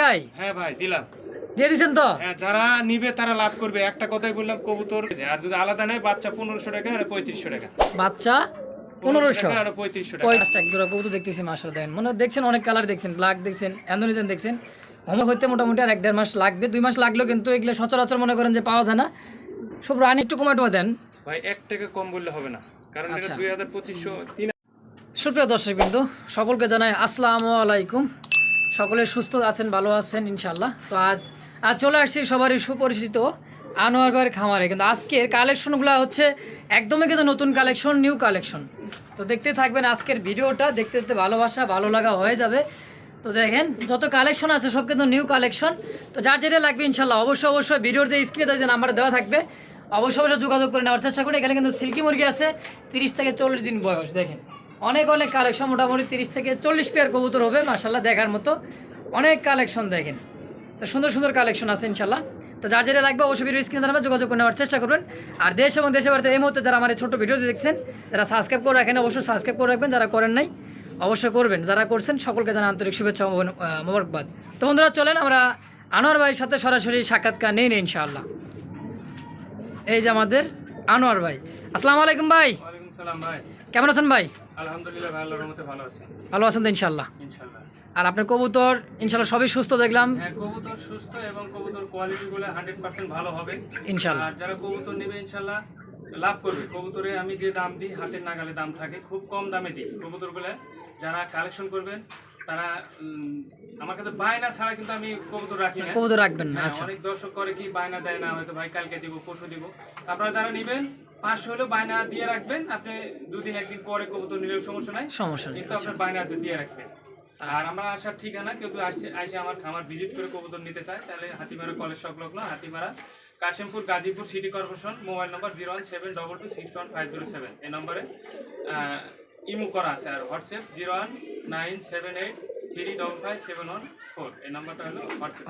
গাই হ্যাঁ ভাই দিলাম। দিয়ে দিছেন তো? হ্যাঁ যারা নিবে তারা লাভ করবে। একটা কথাই বললাম কবুতর আর যদি আলাদা নেয় বাচ্চা পনেরোশো টাকা আর পঁয়ত্রিশশো টাকা। বাচ্চা পনেরোশো আর পঁয়ত্রিশশো টাকা। এক জোড়া কবুতর দেখতেছি মাসাল দেখেন। মনে দেখছেন অনেক কালার দেখছেন ব্ল্যাক দেখছেন অ্যান্ডোনিজেন দেখছেন। হোমো হইতে মোটামুটি আর এক দেড় মাস লাগবে দুই মাস লাগলেও কিন্তু এগুলো সচরাচর মনে করেন যে পাওয়া যায় না। সব রানি একটু কমে টমে দেন। ভাই এক টাকা কম বললে হবে না কারণ আচ্ছা। দুই হাজার পঁচিশশো সুপ্রিয় দর্শক বিন্দু সকলকে জানাই আসসালামু আলাইকুম। সকলে সুস্থ আছেন, ভালো আছেন ইনশাল্লাহ তো আজ আজ চলে আসছি সবারই সুপরিচিত আনোয়ার ভাইয়ের খামারে। কিন্তু আজকের কালেকশনগুলো হচ্ছে একদমই কিন্তু নতুন কালেকশন নিউ কালেকশন। তো দেখতে থাকবেন আজকের ভিডিওটা, দেখতে দেখতে ভালোবাসা, ভালো লাগা হয়ে যাবে। তো দেখেন, যত কালেকশন আছে সব কিন্তু নিউ কালেকশন। তো যার যেটা লাগবে ইনশাল্লাহ অবশ্যই অবশ্যই ভিডিওর যে স্ক্রিনে যে নাম্বার দেওয়া থাকবে, অবশ্যই অবশ্যই যোগাযোগ করে নেওয়ার চেষ্টা করি এখানে কিন্তু সিল্কি মুরগি আছে, তিরিশ থেকে চল্লিশ দিন বয়স, দেখেন। অনেক অনেক কালেকশন মোটামুটি তিরিশ থেকে চল্লিশ পেয়ার কবুতর হবে মাসাল্লাহ দেখার মতো। অনেক কালেকশন দেখেন। তো সুন্দর সুন্দর কালেকশন আছে ইনশাল্লাহ তো যার যেটা লাগবে অবশ্যই ভিডিও স্ক্রিনে দাঁড়াবে যোগাযোগ করে নেওয়ার চেষ্টা করবেন। আর দেশ এবং দেশে বাড়িতে এই মুহূর্তে যারা আমার ছোটো ভিডিওতে দেখছেন, যারা সাবস্ক্রাইব করে রাখেন, অবশ্যই সাবস্ক্রাইব করে রাখবেন। যারা করেন নাই, অবশ্যই করবেন। যারা করছেন, সকলকে জানা আন্তরিক শুভেচ্ছা মোবারকবাদ। তো বন্ধুরা, চলেন আমরা আনোয়ার ভাইয়ের সাথে সরাসরি সাক্ষাৎকার নেই, ইনশাআল্লাহ। এই যে আমাদের আনোয়ার ভাই। আসসালামু আলাইকুম ভাই। ভাই। কেমন আছেন ভাই? আলহামদুলিল্লাহ ভাই রহমতে ভালো আছে। ভালো আছেন তো ইনশাল্লাহ ইনশাল্লাহ আর আপনার কবুতর ইনশাল্লাহ সবই সুস্থ দেখলাম। হ্যাঁ কবুতর সুস্থ এবং কবুতর কোয়ালিটি হান্ড্রেড পার্সেন্ট ভালো হবে। ইনশাল্লাহ আর যারা কবুতর নেবে ইনশাল্লাহ লাভ করবে। কবুতরে আমি যে দাম দিই হাতের নাগালে দাম থাকে খুব কম দামে দিই। কবুতরগুলো যারা কালেকশন করবেন তারা আমার কাছে বায়না ছাড়া কিন্তু আমি কবুতর রাখি না। কবুতর রাখবেন না হ্যাঁ, আচ্ছা। অনেক দর্শক করে কি বায়না দেয় না হয়তো ভাই কালকে দিব পরশু দিব। আপনারা যারা নেবেন পাঁচশো হলেও বায়না দিয়ে রাখবেন। আপনি দুদিন একদিন পরে কবুতর নিলেও সমস্যা নাই। সমস্যা নেই। কিন্তু আপনার বায়না দিয়ে রাখবেন। আর আমরা আসার ঠিকানা কেউ আসছে আসে আমার খামার ভিজিট করে কবুতর নিতে চায় তাহলে হাতিমারা কলেজ সংলগ্ন Hatimara Kashimpur Gazipur city corporation mobile number zero one seven double two six one five zero seven. এই নম্বরে ইমো করা আছে আর WhatsApp zero one nine seven eight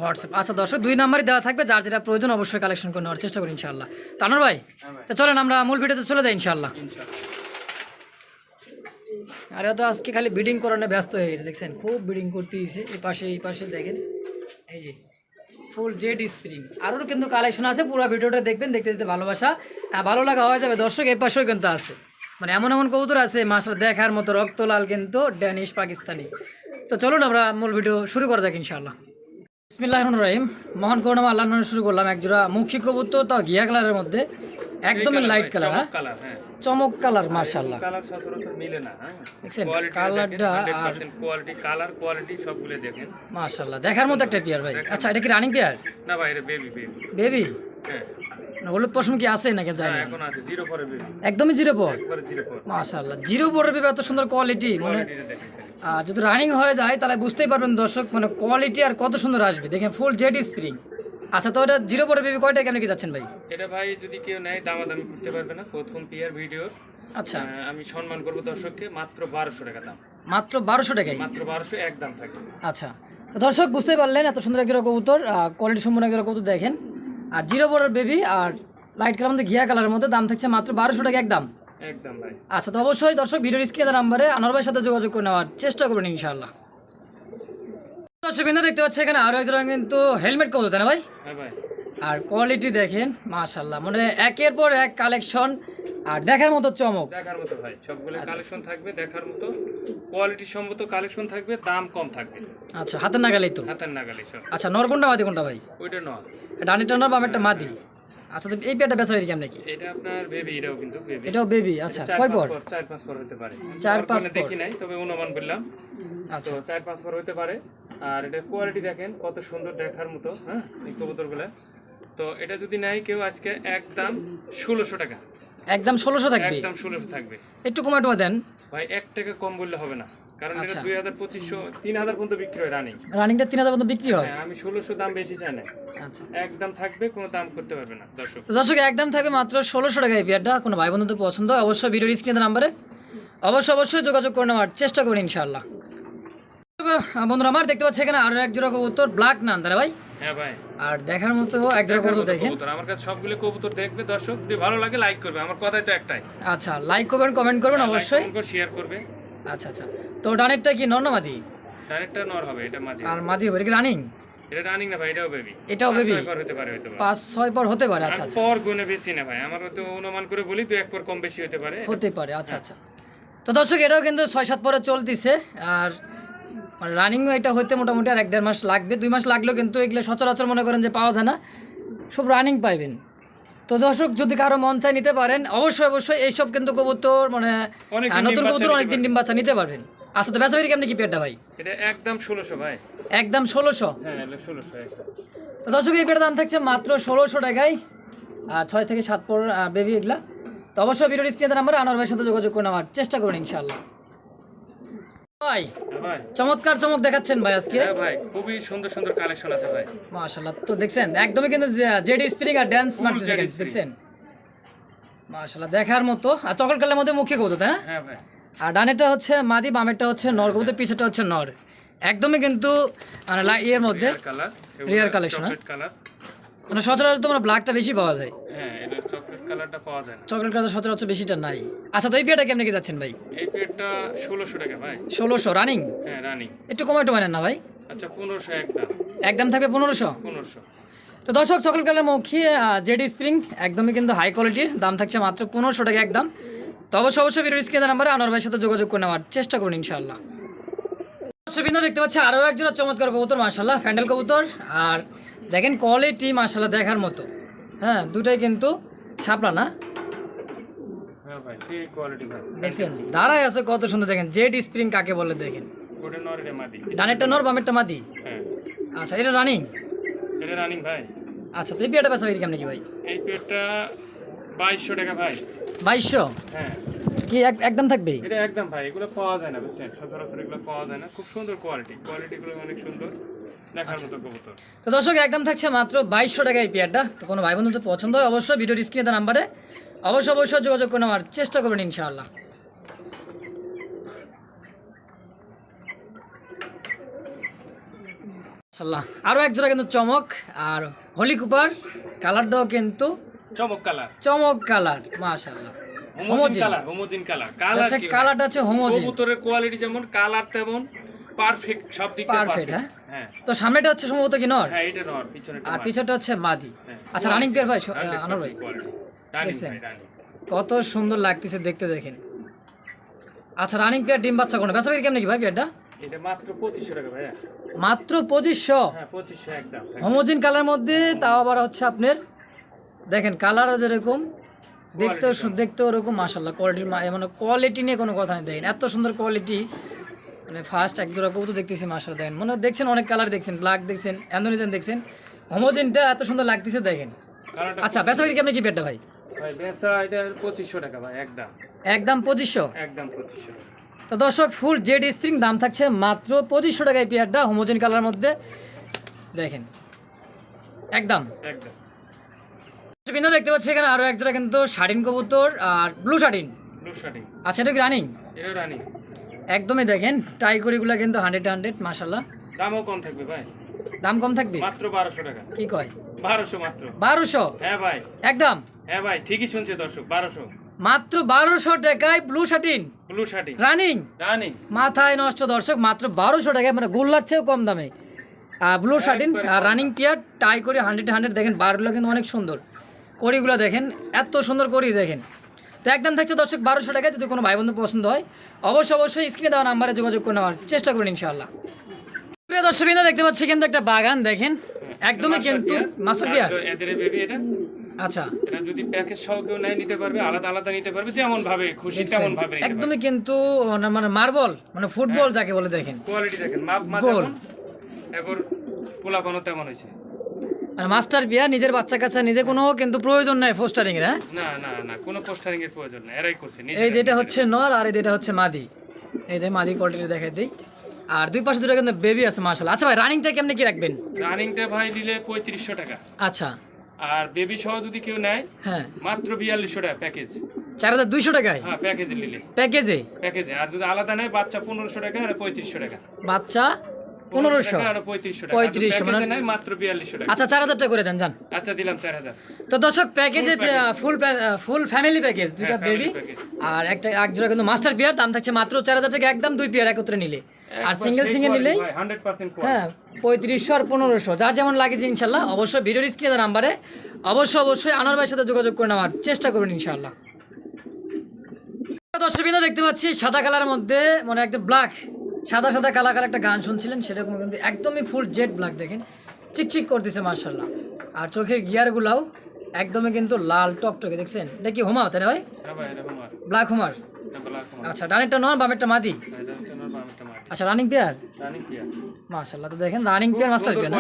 WhatsApp আচ্ছা দর্শক দুই নাম্বারই দেওয়া থাকবে যার যেটা প্রয়োজন অবশ্যই কালেকশন করে নেওয়ার চেষ্টা করি ইনশাল্লাহ তানোর ভাই হ্যাঁ তো চলেন আমরা মূল ভিডিওতে চলে যাই ইনশাল্লাহ আর তো আজকে খালি বিডিং করানো ব্যস্ত হয়ে গেছে দেখছেন? খুব বিডিং করতে এই পাশে এই পাশে দেখেন। এই যে ফুল জেড স্প্রিং আরও কিন্তু কালেকশন আছে পুরো ভিডিওটা দেখবেন দেখতে দেখতে ভালোবাসা আর ভালো লাগা হয়ে যাবে। দর্শক এই পাশেও কিন্তু আছে। মানে এমন এমন কবুতর আছে মাসটা দেখার মতো রক্তলাল কিন্তু ড্যানিশ পাকিস্তানি তো চলুন আমরা মূল ভিডিও শুরু করে দেখি ইনশাআল্লাহ। বিসমিল্লাহ রহমান রহিম মহান করুণা আল্লাহ নামে শুরু করলাম একজোড়া মুখী কবুতর তাও ঘিয়া কালারের মধ্যে। একদমই লাইট কালার হ্যাঁ? হ্যাঁ। চমক কালার মার্শাল্লাহ কালার সচরাচর মিলে না হ্যাঁ? দেখছেন কালারটা আর কোয়ালিটি কালার কোয়ালিটি সবগুলো দেখেন। মার্শাল্লাহ দেখার মতো একটা পেয়ার ভাই। আচ্ছা এটা কি রানিং পেয়ার না ভাই এটা বেবি বেবি বেবি হ্যাঁ। হলুদ পশম কি আছে নাকি জানি হ্যাঁ, এখন আছে জিরো পরে বেবি একদমই জিরো পর একবারে জিরো পরে মাশাল্লাহ জিরো পরের বেবি এত সুন্দর কোয়ালিটি মানে আহ, যদি রানিং হয়ে যায় তাহলে বুঝতেই পারবেন দর্শক মানে কোয়ালিটি আর কত সুন্দর আসবে। দেখেন ফুল জেড স্প্রিং আচ্ছা তো এটা জিরো পরের বেবি কয়টা কেমন কি যাচ্ছেন ভাই? এটা ভাই যদি কেউ নেয় দামাদামি করতে পারবে না প্রথম পিয়ার ভিডিও আচ্ছা। আমি সম্মান করব দর্শককে মাত্র বারোশো টাকা দাম। মাত্র বারোশো টাকাই মাত্র বারোশো এক দাম থাকবে। আচ্ছা। তো দর্শক বুঝতেই পারলেন এত সুন্দর একজোড়া কবুতর কোয়ালিটি সম্পূর্ণ একজোড়া কবুতর দেখেন। আর জিরো পরের বেবি আর লাইট কালার মধ্যে ঘিয়া কালারের মধ্যে দাম থাকছে মাত্র বারোশো টাকা একদম একদম ভাই। আচ্ছা তো অবশ্যই দর্শক ভিডিওর স্ক্রিনের নাম্বারে আনোয়ার ভাইয়ের সাথে যোগাযোগ করে নেওয়ার চেষ্টা করবেন ইনশাআল্লাহ। দর্শক বিন্দু দেখতে পাচ্ছি এখানে আরও একজন কিন্তু হেলমেট কত তাই না ভাই? হ্যাঁ ভাই। আর কোয়ালিটি দেখেন মাশাল্লাহ মানে একের পর এক কালেকশন আর দেখার মতো চমক। দেখার মতো ভাই সবগুলো আচ্ছা। কালেকশন থাকবে দেখার মতো। কোয়ালিটি সম্মত কালেকশন থাকবে দাম কম থাকবে। আচ্ছা হাতের নাগালেই তো। হাতের নাগালে সব। আচ্ছা নর কোনটা মাদি কোনটা ভাই? ওইটা নয় ডানিটা নর বামেরটা মাদি? আচ্ছা তো এই পেয়ারটা বেচা হয়ে কেমন নাকি? এটা আপনার বেবি এটাও কিন্তু বেবি এটাও বেবি আচ্ছা কয় পর? চার পাঁচ পর হতে পারে। চার পাঁচ পর। দেখি নাই তবে অনুমান করলাম। আচ্ছা। তো চার পাঁচ পর হতে পারে। আর এটা কোয়ালিটি দেখেন কত সুন্দর দেখার মতো হ্যাঁ এই কবুতরগুলো। তো এটা যদি নেয় কেউ আজকে একদম ষোলোশো টাকা। একদম ষোলোশো থাকবে? একদম ষোলোশো থাকবে। একটু কমা টমা দেন। ভাই এক টাকা কম বললে হবে না। কারণ এটা আচ্ছা। দুই হাজার পঁচিশশো তিন হাজার পর্যন্ত বিক্রি হয় রানিং রানিংটা তিন হাজার পর্যন্ত বিক্রি হয়? হ্যাঁ আমি ষোলোশো দাম বেশি চাই না। আচ্ছা। একদম থাকবে কোনো দাম করতে পারবে না দর্শক। দর্শক একদম থাকবে মাত্র ষোলোশো টাকা এই পেয়ারটা কোনো ভাই পছন্দ অবশ্যই ভিডিওর স্ক্রিনের নাম্বারে অবশ্যই অবশ্যই যোগাযোগ করে নেওয়ার চেষ্টা করুন ইনশাআল্লাহ। বন্ধুরা আমার দেখতে পাচ্ছি এখানে আরও এক জোড়া কবুতর ব্ল্যাক নান তাহলে ভাই। হ্যাঁ ভাই। আর দেখার মতো এক কবুতর দেখেন। আমার কাছে সবগুলো কবুতর দেখবে দর্শক। যদি ভালো লাগে লাইক করবে। আমার কথাই তো একটাই। আচ্ছা লাইক করবেন কমেন্ট করবেন অবশ্যই। শেয়ার করবে। আচ্ছা আচ্ছা। তো ডানেরটা কি নর না মাদি? ডাইরেক্টটা নর হবে এটা মাদি। আর মাদি হবে এটা রানিং? এটা রানিং না ভাই এটাও বেবি এটাও? পর হতে পারে হতে পারে পাঁচ ছয় পর হতে পারে আচ্ছা আচ্ছা। পর বেশি না ভাই আমার তো অনুমান করে বলি এক পর কম বেশি হতে পারে। হতে পারে আচ্ছা আচ্ছা। তো দর্শক এটাও কিন্তু ছয় সাত পরে চলতেছে। আর মানে রানিংও এটা হইতে মোটামুটি আর এক দেড় মাস লাগবে। দুই মাস লাগলেও কিন্তু এগুলো সচরাচর মনে করেন যে পাওয়া যায় না। সব রানিং পাইবেন। তো দর্শক যদি কারও মন চায় নিতে পারেন অবশ্যই অবশ্যই এইসব কিন্তু কবুতর মানে নতুন কবুতর অনেক দিন ডিম বাচ্চা নিতে পারবেন। আচ্ছা তো বেচা কেমনি কি পেটটা ভাই? এটা একদম ষোলোশো ভাই। একদম ষোলোশো? হ্যাঁ ষোলোশো দর্শক এই পেটের দাম থাকছে মাত্র ষোলোশো টাকায়। আর ছয় থেকে সাত পর বেবি এগুলা। তো অবশ্যই ভিডিওর স্ক্রিনের নাম্বারে আনোয়ার ভাইয়ের সাথে যোগাযোগ করে নেওয়ার চেষ্টা করুন ইনশাল্লাহ ভাই হ্যাঁ চমৎকার চমক দেখাচ্ছেন ভাই আজকে। হ্যাঁ ভাই খুবই সুন্দর সুন্দর কালেকশন আছে ভাই। মাশাল্লাহ তো দেখছেন একদমই কিন্তু জেডি স্প্রিং আর ড্যান্স মারতেছে। দেখছেন? দেখার মতো। আর চকলেট কালের মধ্যে মুখে কবুতর তাই না? হ্যাঁ ভাই। আর ডানেরটা হচ্ছে মাদি বামেরটা হচ্ছে নর কবুতর পিছেরটা হচ্ছে নর। একদমই কিন্তু মানে মধ্যে? চকলেট কালার মানে সচরাচর তোমার ব্ল্যাকটা বেশি পাওয়া যায়। হ্যাঁ কালারটা পাওয়া যায় না। চকলেট কালার সচরাচর বেশিটা নাই। আচ্ছা তো এই পেয়ারটা কেমনি কি যাচ্ছেন ভাই? এই পেটটা ষোলোশো টাকা ভাই। ষোলোশো রানিং হ্যাঁ রানিং একটু কমে টমে না ভাই। আচ্ছা পনেরোশো একদম। একদম থাকবে পনেরোশো? পনেরোশো। তো দর্শক চকলেট কালার মুখী জেডি স্প্রিং একদমই কিন্তু হাই কোয়ালিটির দাম থাকছে মাত্র পনেরোশো টাকা একদম। তো অবশ্যই অবশ্যই ভিডিও স্ক্রিনের নাম্বারে আনোয়ার ভাইয়ের সাথে যোগাযোগ করে নেওয়ার চেষ্টা করুন ইনশাআল্লাহ। সুবিধা দেখতে পাচ্ছি আরও একজন চমৎকার কবুতর মাশাল্লাহ ফ্যান্ডেল কবুতর। আর দেখেন কোয়ালিটি মাশাল্লাহ দেখার মতো। হ্যাঁ দুটাই কিন্তু সাপলা না? হ্যাঁ দেখছেন দাঁড়ায় আছে কত সুন্দর দেখেন জেড স্প্রিং কাকে বলে দেখেন। ডানেরটা নর বামেরটা মাদি? হ্যাঁ। আচ্ছা এটা রানিং এটা রানিং ভাই। আচ্ছা তো এই বিয়েটা বেচা কেমন কি ভাই? এই পেটটা বাইশশো টাকা ভাই। বাইশশো? হ্যাঁ। কি একদম থাকবে? এটা একদম ভাই এগুলো পাওয়া যায় না বুঝছেন? সচরাচর এগুলো পাওয়া যায় না। খুব সুন্দর কোয়ালিটি কোয়ালিটিগুলো অনেক সুন্দর। তো দর্শক একদম থাকছে মাত্র বাইশশো টাকা এই পেয়ারটা। তো কোনো ভাই বন্ধু পছন্দ হয় অবশ্যই ভিডিওর স্ক্রিনে দেওয়া নাম্বারে অবশ্যই অবশ্যই যোগাযোগ করে নেওয়ার চেষ্টা করবেন ইনশাআল্লাহ। আরও এক জোড়া কিন্তু চমক আর হোলি কুপার কালারটাও কিন্তু চমক কালার চমক কালার মাশাআল্লাহ। Homogeneous। কালার হোমোদিন কালার কালার আচ্ছা কালারটা হচ্ছে হোমোজিন কবুতরের কোয়ালিটি যেমন কালার তেমন। পারফেক্ট সব দিক থেকে পারফেক্ট হ্যাঁ? হ্যাঁ। তো সামনেটা হচ্ছে সম্ভবত কি নর? হ্যাঁ এটা নর পিছনে আর পিছনটা হচ্ছে মাদি। হ্যাঁ। আচ্ছা রানিং পেয়ার ভাই আনোয়ার ভাই। কত সুন্দর লাগতেছে দেখতে দেখেন। আচ্ছা রানিং পেয়ার ডিম বাচ্চা কোনো? বেচা কেমন কি ভাই পেয়ারটা এটা মাত্র পঁচিশশো টাকা মাত্র হ্যাঁ একদম। হোমোজিন কালার মধ্যে তাও আবার হচ্ছে আপনার দেখেন কালারও যেরকম দেখতেও সু- দেখতেও ওরকম মাসাল্লাহ কোয়ালিটির মানে কোয়ালিটি নিয়ে কোনো কথা নেই দেখেন এত সুন্দর কোয়ালিটি মানে ফার্স্ট এক জোড়া কবুতর দেখতেছি মাসাল দেখেন। মনে দেখছেন অনেক কালার দেখছেন ব্ল্যাক দেখছেন অ্যান্ডোনিজেন দেখছেন। হোমোজিনটা এত সুন্দর লাগতেছে দেখেন। আচ্ছা বেচা কি আপনি কি পেটটা ভাই? ভাই বেচা এটা পঁচিশশো টাকা ভাই একদম। একদম পঁচিশশো? তো দর্শক ফুল জেড স্প্রিং দাম থাকছে মাত্র পঁচিশশো টাকায় পেয়ারটা হোমোজেন কালার মধ্যে। দেখেন। একদম। একদম। বিন্দু দেখতে পাচ্ছি এখানে আরও একজোড়া কিন্তু শাড়িন কবুতর আর ব্লু শাড়িন। ব্লু শার্টিং আচ্ছা এটা কি রানিং এটা রানিং একদমই দেখেন টাইকরিগুলো কিন্তু হান্ড্রেড হান্ড্রেড মাসাল্লাহ দামও কম থাকবে ভাই। দাম কম থাকবে? মাত্র বারোশো টাকা। কি কয়? বারোশো মাত্র। বারোশো? হ্যাঁ ভাই। একদম? হ্যাঁ ভাই ঠিকই শুনছে দর্শক বারোশো। মাত্র বারোশো টাকায় blue shirting blue shirting running running মাথায় নষ্ট দর্শক মাত্র বারোশো টাকায় মানে গোল্লার চেয়েও কম দামে। আর ব্লু শার্টিন আর রানিং পিয়ার টাই করে হান্ড্রেড হান্ড্রেড দেখেন বারগুলো কিন্তু অনেক সুন্দর। কড়িগুলো দেখেন এত সুন্দর করি দেখেন। তো একদম থাকছে দর্শক বারোশো টাকায় যদি কোনো ভাই বন্ধু পছন্দ হয় অবশ্যই অবশ্যই স্ক্রিনে দেওয়া নাম্বারে যোগাযোগ করে নেওয়ার চেষ্টা করুন ইনশাআল্লাহ। প্রিয় দর্শক বিন্দু দেখতে পাচ্ছি কিন্তু একটা বাগান দেখেন। একদমই কিন্তু মাস্টার এটা? আচ্ছা। এটা যদি প্যাকেজ সহ কেউ নেয় নিতে পারবে আলাদা আলাদা নিতে পারবে যেমন ভাবে খুশি তেমন ভাবে একদমই কিন্তু মানে মার্বল মানে ফুটবল যাকে বলে দেখেন। কোয়ালিটি দেখেন মাপ মা গোল। এবার পোলাপানো তেমন হয়েছে। আর মাস্টার পিয়ার নিজের বাচ্চা কাছে নিজে কোনো কিন্তু প্রয়োজন নাই পোস্টারিং এর হ্যাঁ? না না না কোনো পোস্টারিং এর প্রয়োজন নেই এরাই করছে এই। যেটা হচ্ছে নর আর এই যেটা হচ্ছে মাদি। এই যে মাদি কোয়ালিটি দেখাই দিই। আর দুই পাশে দুটো কিন্তু বেবি আছে মার্শাল আচ্ছা ভাই রানিংটা কেমনে কি রাখবেন? রানিংটা ভাই দিলে পঁয়ত্রিশশো টাকা। আচ্ছা। আর বেবি সহ যদি কেউ নেয় হ্যাঁ। মাত্র বিয়াল্লিশশো টাকা প্যাকেজ চার হাজার দুইশো টাকায়? হ্যাঁ প্যাকেজে নিলে। প্যাকেজে প্যাকেজে আর যদি আলাদা নেয় বাচ্চা পনেরোশো টাকা আর পঁয়ত্রিশশো টাকা। বাচ্চা পনেরোশো। পঁয়ত্রিশশো মানে- মাত্র বিয়াল্লিশশো টাকা। আচ্ছা চার টাকা করে দেন যান। আচ্ছা দিলাম চার হাজার। তো দর্শক প্যাকেজে ফুল ফুল ফ্যামিলি প্যাকেজ দুইটা বেবি আর একটা এক জোড়া কিন্তু মাস্টার পিয়ার দাম থাকছে মাত্র চার হাজার টাকা একদম দুই পিয়ার একত্রে নিলে। আর সিঙ্গেল সিঙ্গেল নিলেই হ্যাঁ পঁয়ত্রিশশো আর পনেরোশো যার যেমন লাগেছে ইনশাল্লাহ অবশ্যই ভিডিওর স্ক্রিনে নাম্বারে অবশ্যই অবশ্যই আনোয়ার ভাইয়ের সাথে যোগাযোগ করে নেওয়ার চেষ্টা করুন ইনশাল্লাহ। দর্শকবৃন্দ দেখতে পাচ্ছি সাদা কালারের মধ্যে মানে একদম ব্ল্যাক সাদা সাদা কালার কালার একটা গান শুনছিলেন সেরকম কিন্তু একদমই ফুল জেড ব্ল্যাক দেখেন। চিকচিক করতেছে মার্শাল্লাহ আর চোখের গিয়ারগুলাও একদমই কিন্তু লাল টকটকে দেখছেন? এটা কি হোমা তাই না ভাই? হ্যাঁ ব্ল্যাক হোমার আচ্ছা ডানেরটা নন বামেরটা মাদি? আচ্ছা রানিং পেয়ার মার্শাল্লাহ তো দেখেন রানিং পেয়ার মাস্টার পেয়ার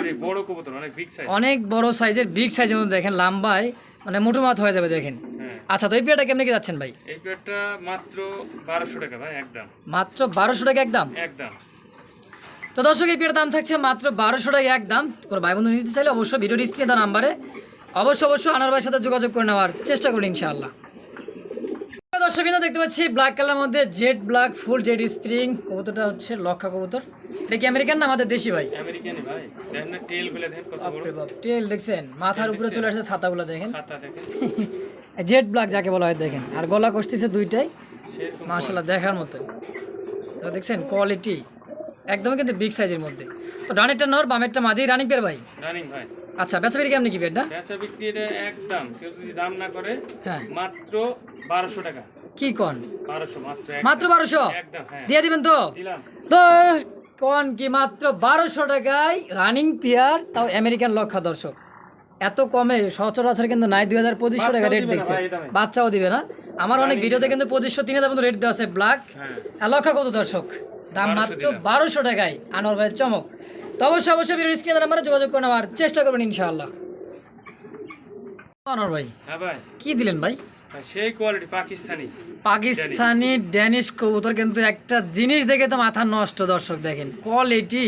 অনেক বড় সাইজের বিগ সাইজের মধ্যে দেখেন লাম্বায় মানে মোটো মাত হয়ে যাবে দেখেন। হ্যাঁ আচ্ছা তো এই পেয়ারটা কেমনে কি যাচ্ছেন ভাই? এই পেয়ারটা মাত্র বারোশো টাকা ভাই একদম। মাত্র বারোশো টাকা একদম? একদম। তো দর্শক এই পেয়ারের দাম থাকছে মাত্র বারোশো টাকা একদম। কোনো ভাই বন্ধু নিতে চাইলে অবশ্যই ভিডিও স্ক্রিনে তার নাম্বারে অবশ্যই অবশ্যই আনার ভাইয়ের সাথে যোগাযোগ করে নেওয়ার চেষ্টা করুন ইনশাআল্লাহ। দর্শক বিন্দু দেখতে পাচ্ছি ব্ল্যাক কালার মধ্যে jet black full jet spring কবুতরটা হচ্ছে লক্ষা কবুতর। এটা কি আমেরিকান না আমাদের দেশি ভাই? আমেরিকানি ভাই। দেখেন না টেলগুলো দেখেন কত বড়। বাপরে বাপ দেখছেন? মাথার উপরে চলে আসছে ছাতাগুলো দেখেন। ছাতা দেখেন। জেড ব্ল্যাক যাকে বলা হয় দেখেন। আর গলা কষতেছে দুইটাই সেরকম মাশাল্লাহ দেখার মতো। তো দেখছেন কোয়ালিটি একদমই কিন্তু বিগ সাইজের মধ্যে। তো ডানেরটা নর বামেরটা মাদি রানিং পেয়ার ভাই? রানিং ভাই। আচ্ছা বেচা বেরি কেমনি কি পেয়ারটা বেচা বিক্রি একদম কেউ যদি দাম না করে হ্যাঁ। মাত্র বারোশো টাকা। কি কন? বারোশো মাত্র এক- মাত্র বারোশো? একদম হ্যাঁ। দিয়ে দিবেন তো? দিলাম। তো কন কি মাত্র বারোশো টাকায় রানিং পেয়ার তাও আমেরিকান লক্ষা দর্শক। এত কমে সচরাচর কিন্তু নাই দুই হাজার পঁচিশশো টাকা রেট দেখছে। ভাই বাচ্চাও দিবে না। আমার অনেক ভিডিওতে কিন্তু পঁচিশশো তিন হাজার মতো রেট দেওয়া আছে। ব্ল্যাক হ্যাঁ। কত দর্শক? দাম মাত্র বারোশো টাকায়। আনোয়ার ভাইয়ের চমক। তো অবশ্যই অবশ্যই ভিডিও স্ক্রিনে নাম্বারে যোগাযোগ করে নেওয়ার চেষ্টা করবেন ইনশাআল্লাহ। আনোয়ার ভাই হ্যাঁ ভাই। কি দিলেন ভাই? ভাই, সেই কোয়ালিটি পাকিস্তানি। পাকিস্তানি ড্যানিশ কবুতর কিন্তু একটা জিনিস দেখে তো মাথা নষ্ট দর্শক দেখেন। কোয়ালিটি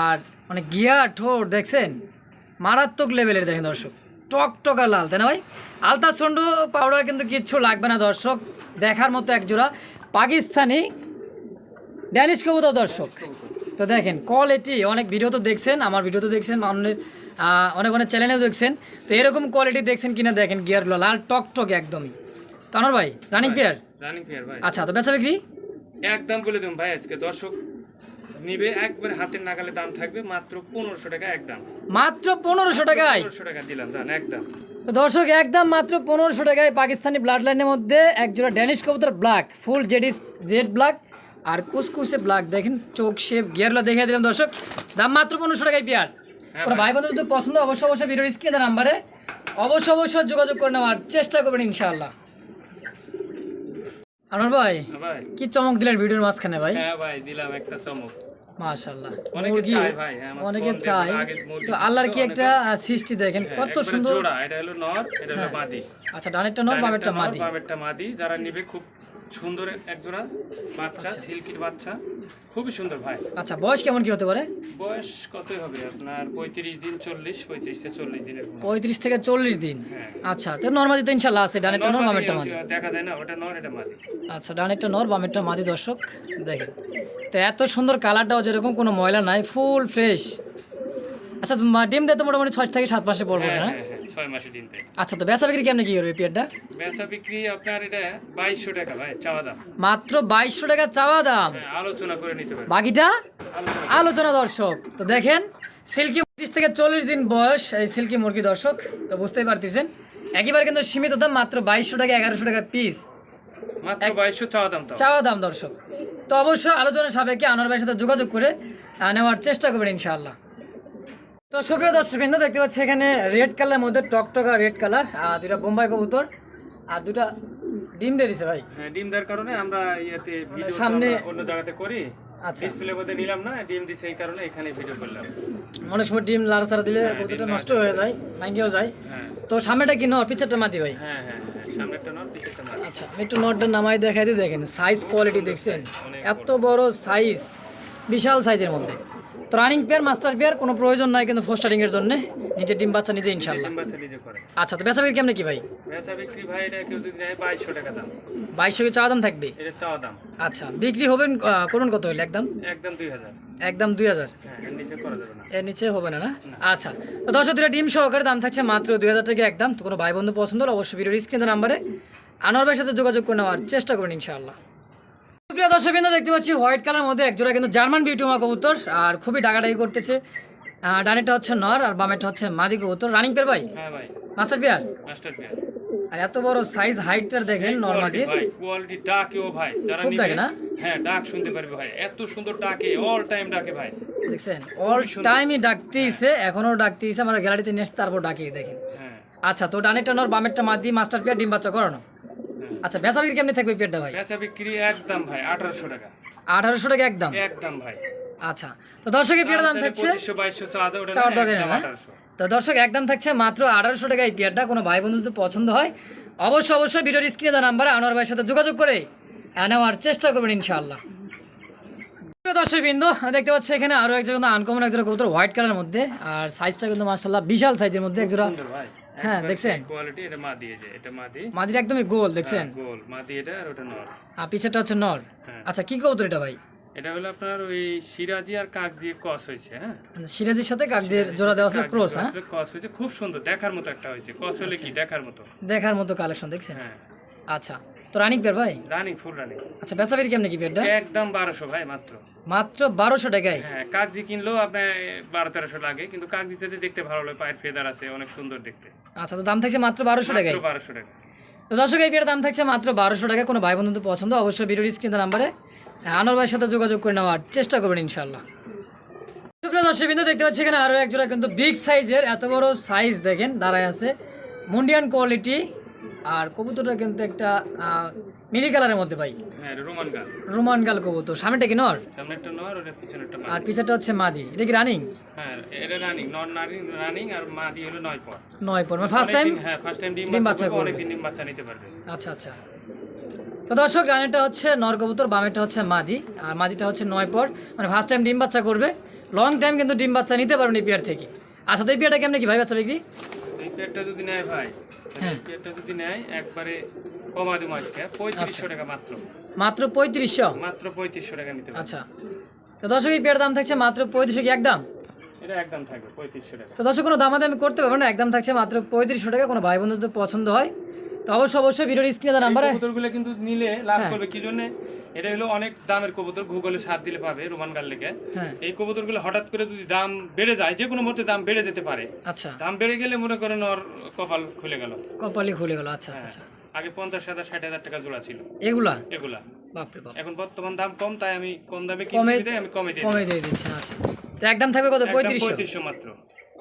আর মানে গিয়ার ঠোঁট দেখছেন? মারাত্মক লেভেলের দেখেন দর্শক। টকটকা লাল তাই না ভাই? আলতাসন্ড পাউডার কিন্তু কিচ্ছু লাগবে না দর্শক। দেখার মতো এক জোড়া পাকিস্তানি ড্যানিশ কবুতর দর্শক। তো দেখেন কোয়ালিটি অনেক ভিডিও তো দেখছেন আমার ভিডিও তো দেখছেন আহ, অনেক অনেক চ্যানেলেও দেখছেন। তো এরকম কোয়ালিটি দেখছেন কিনা দেখেন গিয়ারগুলো লাল টকটক একদমই। তানোর ভাই রানিং পেয়ার রানিং ভাই। আচ্ছা তো বেচা বিক্রি? একদম বলে দিন ভাই আজকে দর্শক। নিবে একবারে হাতের নাগালে দাম থাকবে মাত্র পনেরোশো টাকা একদম। মাত্র পনেরোশো টাকায়? পনেরোশো টাকা দিলাম দান একদম। দর্শক একদম মাত্র পনেরোশো টাকায় পাকিস্তানি ব্লাড লাইনের মধ্যে একজোড়া ড্যানিশ কবুতর ব্ল্যাক ফুল জেডিস জেড ব্ল্যাক আর কুসকুসে ব্ল্যাক। দেখেন চোখ শেপ গিয়ারগুলো দেখে দিলাম দর্শক। দাম মাত্র পনেরোশো টাকায় পেয়ার। হ্যাঁ কোনো ভাই। বন্ধু যদি পছন্দ অবশ্যই অবশ্যই ভিডিওর স্ক্রিনে নাম্বারে অবশ্যই অবশ্যই যোগাযোগ করে নেওয়ার চেষ্টা করবেন ইনশাআল্লাহ। আমার ভাই হ্যাঁ ভাই। কি চমক দিলেন ভিডিওর মাঝখানে ভাই? হ্যাঁ ভাই দিলাম একটা চমক। মাশাআল্লাহ। অনেকে মুরগি হ্যাঁ, অনেকে চায়। তো আল্লাহর কি একটা সৃষ্টি দেখেন? হ্যাঁ, কত সুন্দর এটা হলো নর এটা হলো মাদি। আচ্ছা ডানেরটা নর বামেরটা মাদি? বামেরটা মাদি যারা নিবে খুব সুন্দর এক জোড়া বাচ্চা সিল্কির বাচ্চা। খুবই সুন্দর ভাই। আচ্ছা বয়স কেমন কি হতে পারে? বয়স কতই হবে? আপনার পঁয়ত্রিশ দিন চল্লিশ পঁয়ত্রিশ থেকে চল্লিশ দিনের। পঁয়ত্রিশ থেকে চল্লিশ দিন? হ্যাঁ। আচ্ছা তো নর্মালি তো ইনশাল্লাহ আছে ডানেরটা নর বামেরটা মাদি। দেখা যায় না ওটা নর এটা মাদি। আচ্ছা ডানেরটা নর বামেরটা মাদি দর্শক দেখেন। তো এত সুন্দর কালারটাও যেরকম কোনো ময়লা নাই ফুল ফ্রেশ। আচ্ছা মা- ডিম দিয়ে তো মোটামুটি ছয় থেকে সাত মাসে পড়ব হ্যাঁ না? হ্যাঁ। ছয় মাসে দেয় আচ্ছা তো বেচা বিক্রি কেমনি কি করবে পিয়ারটা? বেচা বিক্রি আপনার এটা বাইশশো টাকা ভাই চাওয়া দাম। মাত্র বাইশশো টাকা চাওয়া দাম? হ্যাঁ আলোচনা করে নিতে বাকিটা? আলোচনা। দর্শক। তো দেখেন সিল্কি ত্রিশ থেকে চল্লিশ দিন বয়স এই সিল্কি মুরগি দর্শক। তো বুঝতেই পারতেছেন একেবারে কিন্তু সীমিত দাম মাত্র বাইশশো টাকা এগারোশো টাকা পিস মাত্র বাইশশো চাওয়া দাম চাওয়া দাম দর্শক। তো অবশ্যই আলোচনা সাপেক্ষে আনোয়ার ভাইয়ের সাথে যোগাযোগ করে নেওয়ার চেষ্টা করবেন ইনশাআল্লাহ। তো সুপ্রিয় দর্শক বিন্দু দেখতে পাচ্ছি এখানে রেড কালারের মধ্যে টকটকা রেড কালার আর দুটা বোম্বাই কবুতর আর দুটা ডিম দিয়ে দিছে ভাই। হ্যাঁ ডিম দেওয়ার কারণে আমরা ইয়েতে ভিডিও সামনে- অন্য জায়গাতে করি আচ্ছা। ডিসপ্লে মধ্যে নিলাম না ডিম দিছে এই কারণে এখানে ভিডিও করলাম। অনেক সময় ডিম লাড়াচাড়া দিলে হ্যাঁ, কবুতরটা নষ্ট হয়ে যায় ভাঙ্গেও যায়। হ্যাঁ। তো সামনেটা কি নর? পিছারটা মাতি ভাই। হ্যাঁ হ্যাঁ সামনেরটা নর পিছেরটা মাছ আচ্ছা একটু নটটা নামাই দেখাই দিয়ে দেখেন সাইজ কোয়ালিটি দেখছেন? এত বড় সাইজ বিশাল সাইজের মধ্যে। তো রানিং পেয়ার মাস্টার পেয়ার কোনো প্রয়োজন নাই কিন্তু ফোস্টারিং এর জন্য। নিজে ডিম বাচ্চা নিজে ইনশাল্লাহ আচ্ছা তো বেচা বিক্রি কেমনে কি ভাই? বেচা বিক্রি ভাই এটা কেউ যদি নেয় বাইশশো টাকা দাম। বাইশশো কি চাওয়া দাম থাকবে? এটা চাওয়া দাম। আচ্ছা বিক্রি হবেন করুন কত হইলে একদম? একদম দুই হাজার। একদম দুই হাজার? হ্যাঁ এর নিচে করা যাবে না। এর নিচে হবে না না? আচ্ছা তো দশ দুটা ডিম সহকারে দাম থাকছে মাত্র দুই হাজার টাকা একদম। তো কোনো ভাই বন্ধু পছন্দ হলে অবশ্যই ভিডিওর স্ক্রিনের নাম্বারে আনোয়ার ভাইয়ের সাথে যোগাযোগ করে নেওয়ার চেষ্টা করুন ইনশাআল্লাহ। প্রিয় দর্শক দেখতে পাচ্ছি হোয়াইট কালার মধ্যে একজোড়া কিন্তু জার্মান বিউটিমা কবুতর আর খুবই ডাকাডাকি করতেছে। আহ, ডানেরটা হচ্ছে নর আর বামেরটা হচ্ছে মাদি কবুতর। রানিং পেয়ার ভাই? হ্যাঁ মাস্টার পেয়ার মাস্টার পেয়ার আর এত বড় সাইজ হাইটটার দেখেন নর মাদির। ভাই কোয়ালিটি ডাকেও ভাই। যারা খুব নিবে ডাকে না? হ্যাঁ ডাক শুনতে পারবে ভাই। এত সুন্দর ডাকে অল টাইম ডাকে ভাই। দেখছেন অল টাইমই ডাকতেইছে এখনও ডাকতেইছে। আমরা গ্যালারিতে নিয়ে এসে তারপর ডাকিয়ে দেখেন। হ্যাঁ। আচ্ছা তো ডানেরটা নর বামেরটা মাদি মাস্টার পেয়ার ডিম বাচ্চা করানো? হ্যাঁ। আচ্ছা বেচা বিক্রি কেমনি থাকবে পেয়ারটা ভাই? বেচা বিক্রি একদম ভাই আঠারোশো টাকা। আঠারোশো টাকা একদম? একদম ভাই। আচ্ছা তো দর্শকের পেয়ারটার দাম থাকছে পঁচিশশো বাইশশো চাওয়া ওটা চাওয়ার না, দরকার একদম নেই না? আঠারোশো। তো দর্শক একদম থাকছে মাত্র আঠারোশো টাকা এই পেয়ারটা কোনো ভাই বন্ধু যদি পছন্দ হয়? অবশ্যই অবশ্যই ভিডিওর স্ক্রিনে দেওয়া নাম্বারে আনোয়ার ভাইয়ের সাথে যোগাযোগ করে নেওয়ার চেষ্টা করবেন ইনশাআল্লাহ। দর্শক বিন্দু দেখতে পাচ্ছি এখানে আরও একজন আনকমন একজন কবুতর হোয়াইট কালারের মধ্যে আর সাইজটা কিন্তু মাশাআল্লাহ বিশাল সাইজের মধ্যে একজোড়া হ্যাঁ, দেখছেন? কোয়ালিটি এটা মা দিয়েছে এটা মা দি মাদির একদমই গোল দেখছেন? গোল মা দিয়ে এটা আর ওটা নর। আর পিছেরটা হচ্ছে নর? হ্যাঁ। আচ্ছা কি কবুতর এটা ভাই? এটা হলো আপনার ওই সিরাজি আর কাকজি ক্রস হয়েছে হ্যাঁ? সিরাজির সাথে কাকজির জোড়া দেওয়া ছিল ক্রস হ্যাঁ? ক্রস হয়েছে খুব সুন্দর দেখার মতো একটা হয়েছে। ক্রস হলে কি দেখার মতো? দেখার মতো কালেকশন দেখছেন? হ্যাঁ। আচ্ছা। তো রানিক পেয়ার ভাই? রানিং ফুল রানিং আচ্ছা বেচা বিক্রি কেমনি কি পেয়ারটা একদম বারোশো ভাই মাত্র। মাত্র বারোশো টাকায়? হ্যাঁ কাগজি কিনলেও আপনার বারো তেরোশো লাগে কিন্তু কাগজি সাথে দেখতে ভালো লাগে পায়ের ফেদার আছে অনেক সুন্দর দেখতে। আচ্ছা তো দাম থাকছে মাত্র বারোশো টাকায়? বারোশো টাকা। তো দর্শক এই দাম থাকছে মাত্র বারোশো টাকা কোনো ভাই বন্ধু পছন্দ অবশ্যই ভিডিওর স্ক্রিনের নাম্বারে আনোর ভাইয়ের সাথে যোগাযোগ করে নেওয়ার চেষ্টা করবেন ইনশাল্লাহ সুপ্রিয় দর্শক বিন্দু দেখতে পাচ্ছি এখানে আরও একজোড়া কিন্তু বিগ সাইজের এত বড় সাইজ দেখেন দাঁড়ায় আছে। মুন্ডিয়ান কোয়ালিটি আর কবুতরটা কিন্তু একটা মিলি কালারের মধ্যে ভাই। হ্যাঁ রোমান গাল। কবুতর। সামনেটা কি নর? আর পিছাটা হচ্ছে মাদি। এটা কি রানিং হ্যাঁ এটা রানিং নর নারী রানিং আর মা হলো নয় পর। নয় পর। মানে ফার্স্ট টাইম হ্যাঁ ফার্স্ট টাইম ডিম বাচ্চা বাচ্চা করবে করবে। অনেকদিন ডিম বাচ্চা নিতে পারবে। আচ্ছা আচ্ছা। তো দর্শক রানেরটা হচ্ছে নর কবুতর বামেরটা হচ্ছে মাদি। আর মাদিটা হচ্ছে নয় পর। মানে ফার্স্ট টাইম ডিম বাচ্চা করবে। লং টাইম কিন্তু ডিম বাচ্চা নিতে পারবেন এই পেয়ার থেকে। আচ্ছা তো এই পেয়ারটা কেমনি কি ভাই বাচ্চা বিক্রি? এই পেয়ারটা যদি নেয় ভাই হ্যাঁ। যদি নেয় একবারে কমা দিব আজকে। পঁয়ত্রিশশো টাকা মাত্র। মাত্র পঁয়ত্রিশশো? মাত্র পঁয়ত্রিশশো টাকা নিতে আচ্ছা। তো দর্শক এই পেয়ার দাম থাকছে মাত্র পঁয়ত্রিশশো কি একদম? এটা একদম থাকবে পঁয়ত্রিশশো টাকা। তো দর্শক কোনো দামাদামি করতে পারব না একদম থাকছে মাত্র পঁয়ত্রিশশো টাকা কোনো ভাই বন্ধু পছন্দ হয়? তো অবশ্যই অবশ্যই ভিডিওর স্ক্রিনে নাম্বারে কবুতরগুলো কিন্তু নিলে লাভ হ্যাঁ। করবে কি জন্য? এটা হলো অনেক দামের কবুতর গুগলে সাত দিলে পাবে রোমান গাল লেগে হ্যাঁ। এই কবুতরগুলো হঠাৎ করে যদি দাম বেড়ে যায় যে কোনো মুহূর্তে দাম বেড়ে যেতে পারে। আচ্ছা। দাম বেড়ে গেলে মনে করেন ওর কপাল খুলে গেল। কপালি খুলে গেল আচ্ছা হ্যাঁ। আচ্ছা। আগে পঞ্চাশ হাজার ষাট হাজার টাকা জোড়া ছিল। এগুলা? এগুলা। বাপরে বাপ। এখন বর্তমান দাম কম তাই আমি কম দামে কমে- কিনে আমি কমে দিই কমে দিয়ে দিচ্ছেন আচ্ছা। তো একদম থাকবে কত? পঁয়ত্রিশশো। পঁয়ত্রিশশো মাত্র।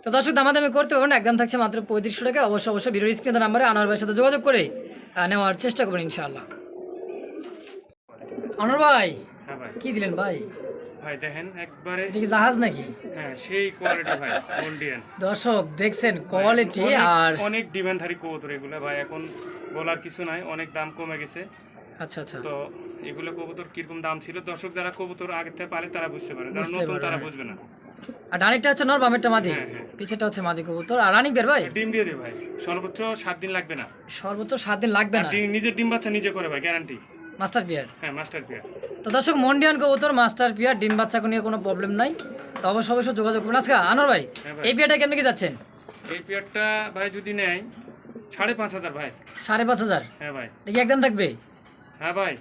তো দর্শক দামাদামি করতে পারবেন একদম থাকছে মাত্র পঁয়ত্রিশশো টাকা। অবশ্যই অবশ্যই ভিডিও স্ক্রিনের নাম্বারে আনোয়ার ভাইয়ের সাথে যোগাযোগ করে নেওয়ার চেষ্টা করবেন ইনশাআল্লাহ। আনোয়ার ভাই হ্যাঁ কি দিলেন ভাই? ভাই দেখেন একবারে এটা জাহাজ নাকি? হ্যাঁ সেই কোয়ালিটি ভাই গোল্ডিয়ান দর্শক দেখছেন কোয়ালিটি আর অনেক কবুতর এগুলো ভাই এখন বলার কিছু নাই অনেক দাম কমে গেছে। আচ্ছা আচ্ছা। তো এগুলো কবুতর কীরকম দাম ছিল? দর্শক যারা কবুতর আগে থেকে পারে তারা বুঝতে পারে যারা নতুন তারা। বুঝবে না। আর ডানিকটা হচ্ছে নর বামেরটা মাদি। হ্যাঁ, হ্যাঁ। পিছেটা হচ্ছে মাদি কবুতর। আর বের ভাই? ডিম দিয়ে দে ভাই। সর্বোচ্চ দিন লাগবে না। সর্বোচ্চ দিন লাগবে না? নিজের ডিম বাচ্চা নিজে করে ভাই গ্যারান্টি মাস্টার পিয়ার? হ্যাঁ মাস্টার পিয়ার। তো দর্শক মন্ডিয়ান কবুতর মাস্টার পিয়ার ডিম নিয়ে কোনো প্রবলেম নাই। তো অবশ্যই অবশ্যই যোগাযোগ করবেন আজকে আনোয়ার ভাই হ্যাঁ এই পিয়ারটা কেমনি কি যাচ্ছেন? এই পেয়ারটা ভাই যদি নেয় সাড়ে পাঁচ হাজার ভাই। সাড়ে পাঁচ হাজার? হ্যাঁ ভাই। দেখি একদম থাকবে? হ্যাঁ ভাই।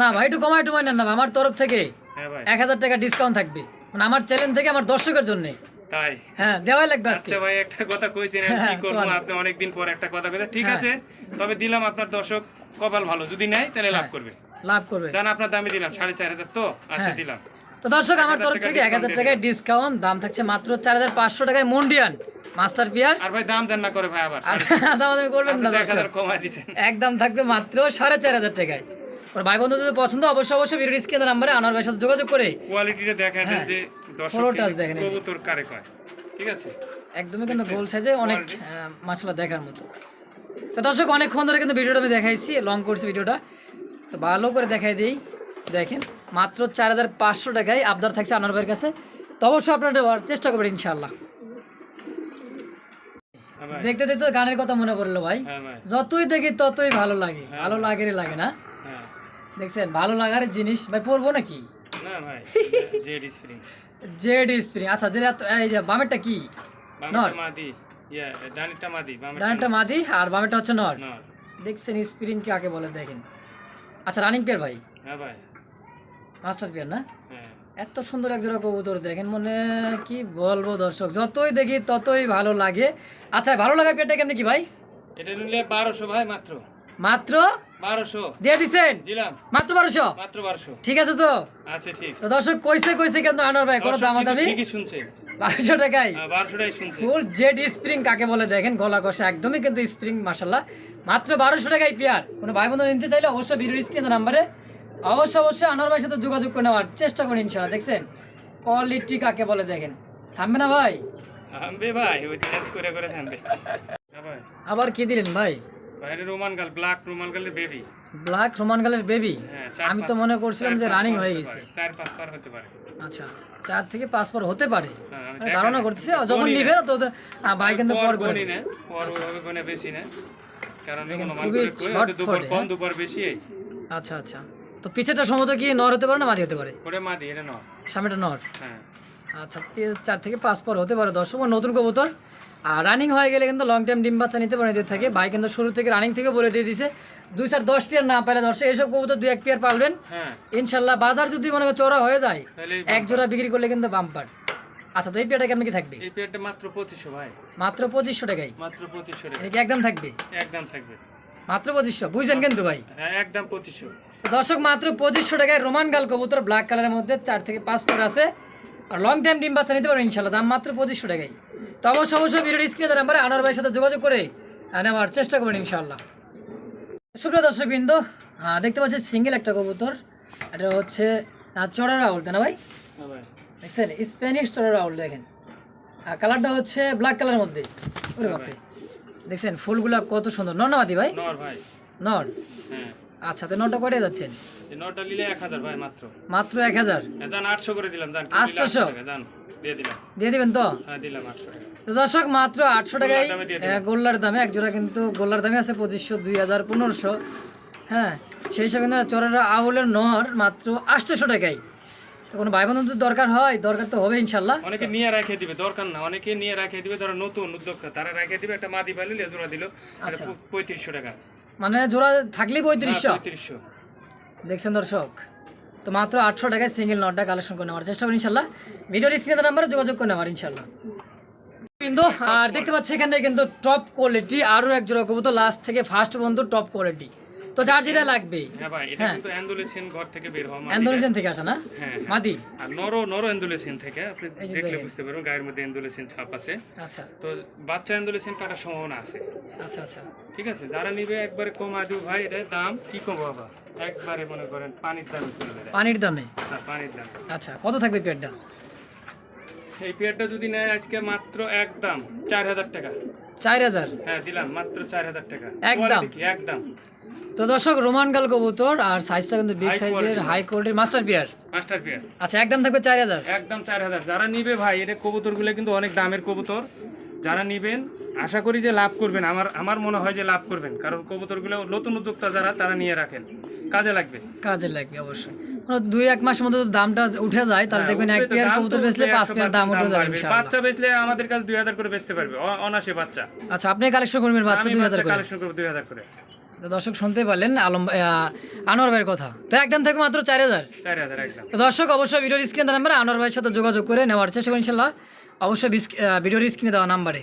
না ভাই একটু কমাই টুমাই নেন না আমার তরফ থেকে হ্যাঁ ভাই। এক হাজার টাকা ডিসকাউন্ট থাকবে। মানে আমার চ্যানেল থেকে আমার দর্শকের জন্য। তাই? হ্যাঁ দেওয়াই লাগবে আজকে। আচ্ছা ভাই একটা কথা কইছেন কি হ্যাঁ, করব। আপনি অনেকদিন পর একটা কথা কইছেন। ঠিক হ্যাঁ। আছে তবে দিলাম আপনার দর্শক কপাল ভালো। যদি নেয় তাহলে লাভ হ্যাঁ। করবে। লাভ করবে। আপনার দামে দিলাম সাড়ে চার হাজার তো? আচ্ছা। দিলাম। তো দর্শক আমার তরফ থেকে এক হাজার টাকায় ডিসকাউন্ট দাম থাকছে মাত্র চার হাজার পাঁচশো টাকায় মন্ডিয়ান মাস্টার পিয়ার। আর ভাই দাম দেন না করে ভাই আবার। আর দামাদামি করবেন না একদম থাকবে মাত্র সাড়ে চার হাজার টাকায়। ভাই বন্ধু যদি পছন্দ অবশ্যই অবশ্যই ভিডিও স্ক্রিনের নাম্বারে আনোয়ার ভাইয়ের সাথে যোগাযোগ করে কোয়ালিটিটা দেখেন হ্যাঁ। যে দর্শক দেখেন কবুতর কারে কয়। ঠিক আছে? একদমই কিন্তু গোল সাইজে অনেক দেখার মতো। তো দর্শক অনেকক্ষণ ধরে কিন্তু ভিডিওটা আমি দেখাইছি লং করছি ভিডিওটা। তো ভালো করে দেখাই দিই। দেখেন মাত্র চার হাজার পাঁচশো টাকায় আবদার থাকছে আনোয়ার ভাইয়ের কাছে। তো অবশ্যই আপনারা চেষ্টা করবেন ইনশাল্লাহ হ্যাঁ দেখতে দেখতে গানের কথা মনে পড়ল ভাই। হ্যাঁ যতই দেখি ততই ভালো লাগে ভালো লাগে রে লাগে না। দেখছেন ভালো লাগার জিনিস ভাই পড়ব নাকি? না ভাই জেড স্প্রিং। জেড স্প্রিং আচ্ছা যেটা এই যে বামেরটা কি? মাদি ইয়া মাদি ডানেরটা মাদি আর বামেরটা হচ্ছে নর। দেখছেন স্প্রিং কাকে বলে দেখেন। আচ্ছা রানিং পেয়ার ভাই? হ্যাঁ ভাই। মাস্টার পিয়ার না? হ্যাঁ। এত সুন্দর এক জোড়া কবুতর দেখেন মনে কি বলব দর্শক যতই দেখি ততই ভালো লাগে। আচ্ছা ভালো লাগা পেটটা কেমনি কি ভাই? এটা নিলে বারোশো ভাই মাত্র। মাত্র বারোশো। দিয়ে দিছেন? দিলাম। মাত্র বারোশো? মাত্র বারোশো। ঠিক আছে তো? আছে ঠিক। তো দর্শক কইছে কইছে কিন্তু আনোয়ার ভাই? কোনো দাম দামি ঠিকই শুনছে। বারোশো টাকায়? হ্যাঁ, শুনছে। ফুল জেড স্প্রিং কাকে বলে দেখেন? গলা কষা একদমই কিন্তু স্প্রিং মাসাল্লাহ মাত্র বারোশো টাকায় পেয়ার। কোনো ভাই বন্ধু নিতে চাইলে অবশ্যই ভিডিও স্ক্রিন নাম্বারে অবশ্যই অবশ্যই আনোয়ার ভাইয়ের সাথে যোগাযোগ করে নেওয়ার চেষ্টা করেন ইনশাল্লাহ দেখছেন? কোয়ালিটি কাকে বলে দেখেন? থামবে না ভাই? থামবে ভাই ওই করে করে থামবে। ভাই আবার কি দিলেন ভাই? বাইরে রোমান গাল ব্ল্যাক রোমান গালের বেবি ব্ল্যাক রোমান গালের বেবি হ্যাঁ আমি তো মনে করছিলাম যে রানিং হয়ে গেছে। চার পাঁচ পার হতে পারে। আচ্ছা চার থেকে পাঁচ পর হতে পারে। হ্যাঁ, ধারণা। করতেছি যখন নিবে তো ভাই কিন্তু পর করে। না পর গনে বেশি না কারণ দুপুর কম হ্যাঁ? দুপুর বেশি আচ্ছা আচ্ছা। তো পিছেটা সম্ভবত কি নর হতে পারে না মাদি হতে পারে? ওটা মাদি এটা নয় সামনেটা নর। হ্যাঁ। আচ্ছা চার থেকে পাঁচ পর হতে পারে দর্শক নতুন কবুতর। আর রানিং হয়ে গেলে কিন্তু লং টাইম ডিম বাচ্চা নিতে পারে এদের থেকে। ভাই কিন্তু শুরু থেকে রানিং থেকে বলে দিয়ে দিছে। দুই চার দশ পেয়ার না পেলে দর্শক এইসব কবুতর দুই এক পেয়ার পালবেন। হ্যাঁ। ইনশাল্লাহ বাজার যদি মনে করো চড়া হয়ে যায় এক জোড়া বিক্রি করলে কিন্তু বাম্পার আচ্ছা তো এই পেয়ারটা কেমন কি থাকবে? এই পেয়ারটা মাত্র পঁচিশশো ভাই। মাত্র পঁচিশশো টাকাই মাত্র পঁচিশশো এটা কি একদম থাকবে? একদম থাকবে। মাত্র পঁচিশশো। বুঝছেন কিন্তু ভাই? হ্যাঁ একদম পঁচিশশো। দর্শক মাত্র পঁচিশশো টাকায় রোমান গাল কবুতর ব্ল্যাক কালারের মধ্যে চার থেকে পাঁচ ফুট আছে। আর লং টাইম ডিম বাচ্চা নিতে পারবেন ইনশাল্লাহ। দাম মাত্র পঁচিশশো টাকায়। তো অবশ্যই অবশ্যই ভিডিওর স্ক্রিনে নাম্বারে আনোয়ার ভাইয়ের সাথে যোগাযোগ করে নেওয়ার চেষ্টা করবেন ইনশাল্লাহ সুপ্রিয় দর্শক বৃন্দ দেখতে পাচ্ছি সিঙ্গেল একটা কবুতর। এটা হচ্ছে চড়া রাউল তাই না ভাই? হ্যাঁ দেখছেন স্প্যানিশ চড়া রাউল দেখেন। আর কালারটা হচ্ছে ব্ল্যাক কালারের মধ্যে। ওরে বাপরে। দেখছেন ফুলগুলা কত সুন্দর। ভাই? নর ভাই। নর? হ্যাঁ। আচ্ছা তো নটা কয়টা যাচ্ছেন? নটা নিলে এক হাজার ভাই মাত্র। মাত্র এক হাজার? হ্যাঁ, আটশো করে দিলাম দান। 800 টাকা দান। দিয়ে দিবেন তো? হ্যাঁ দর্শক মাত্র আটশো টাকায় গোল্লার দামে এক জোড়া কিন্তু গোল্লার দামে আছে পঁচিশশো দুই হাজার পনেরোশো। হ্যাঁ সেই হিসাবে চরের আউলের নর মাত্র আটশোশো টাকায়। কোনো ভাই দরকার হয় দরকার তো হবে ইনশাল্লাহ। অনেকে নিয়ে রেখে দিবে দরকার না। অনেকে নিয়ে রেখে দিবে ধরো নতুন উদ্যোক্তা তারা রেখে দিবে একটা মাদি পাইলে জোড়া দিল আচ্ছা। পঁয়ত্রিশশো টাকা। মানে জোড়া থাকলেই পঁয়ত্রিশশো? পঁয়ত্রিশশো। দেখছেন দর্শক? তো মাত্র আটশো টাকায় সিঙ্গেল নটটা কালেকশন করে নেওয়ার চেষ্টা করি ইনশাল্লাহ। ভিডিওর স্ক্রিনের নাম্বারে যোগাযোগ করে নেওয়ার, ইনশাল্লাহ। কিন্তু আর দেখতে পাচ্ছি এখানে কিন্তু টপ কোয়ালিটি আরও এক কবুতর লাস্ট থেকে ফার্স্ট বন্ধু টপ কোয়ালিটি তো যার যেটা লাগবে। হ্যাঁ ভাই এটা হ্যাঁ। কিন্তু অ্যান্ডুলেশন ঘর থেকে বের হওয়া মাদিটা। থেকে আসে না? হ্যাঁ হ্যাঁ। মাদি আর নরো নরো থেকে আপনি দেখলে বুঝতে পারবেন গায়ের মধ্যে ছাপ আছে। আচ্ছা। তো বাচ্চা কাটার সম্ভাবনা আছে। আচ্ছা আচ্ছা। ঠিক আছে যারা নিবে একবারে কমা দিব ভাই এটার দাম কি কম বাবা? একবারে মনে করেন পানির দামে পানির দামে? হ্যাঁ, পানির দাম। আচ্ছা কত থাকবে পেয়ারটা এই পেয়ারটা যদি নেয় আজকে মাত্র একদম চার হাজার টাকা। চার হাজার? হ্যাঁ দিলাম মাত্র চার হাজার টাকা। একদম? একদম তো দর্শক রোমান গাল কবুতর আর সাইজটা কিন্তু বিগ সাইজের হাই কোয়ালিটির মাস্টার পেয়ার মাস্টার পেয়ার আচ্ছা একদম থাকবে চার হাজার। একদম চার হাজার। যারা নিবে ভাই এটা কবুতরগুলো কিন্তু অনেক দামের কবুতর। যারা নিবেন আশা করি যে লাভ করবেন। আমার আমার মনে হয় যে লাভ করবেন। কারণ কবুতরগুলো নতুন উদ্যোক্তা যারা তারা নিয়ে রাখেন। কাজে লাগবে। কাজে লাগবে অবশ্যই। কোনো দুই এক মাসের মধ্যে দামটা উঠে যায় তাহলে হ্যাঁ, দেখবেন এক পেয়ার কবুতর বেচলে পাঁচ 100% পেয়ার দাম উঠে যাবে ইনশাআল্লাহ। বাচ্চা বেচলে আমাদের কাছে দুই হাজার করে বেচতে পারবে। অনাসে বাচ্চা। আচ্ছা আপনি কালেকশন করবেন বাচ্চা দুই হাজার কালেকশন করব দুই হাজার করে। তো দর্শক শুনতে পারলেন আলম আনোয়ার ভাইয়ের কথা। তো একদম থেকে মাত্র চার হাজার। তো দর্শক অবশ্যই ভিডিওর স্ক্রিনে দেওয়া নাম্বারে আনোয়ার ভাইয়ের সাথে যোগাযোগ করে নেওয়ার চেষ্টা করেন ইনশাল্লাহ। অবশ্যই ভিডিও ভিডিওর স্ক্রিনে দেওয়া নাম্বারে।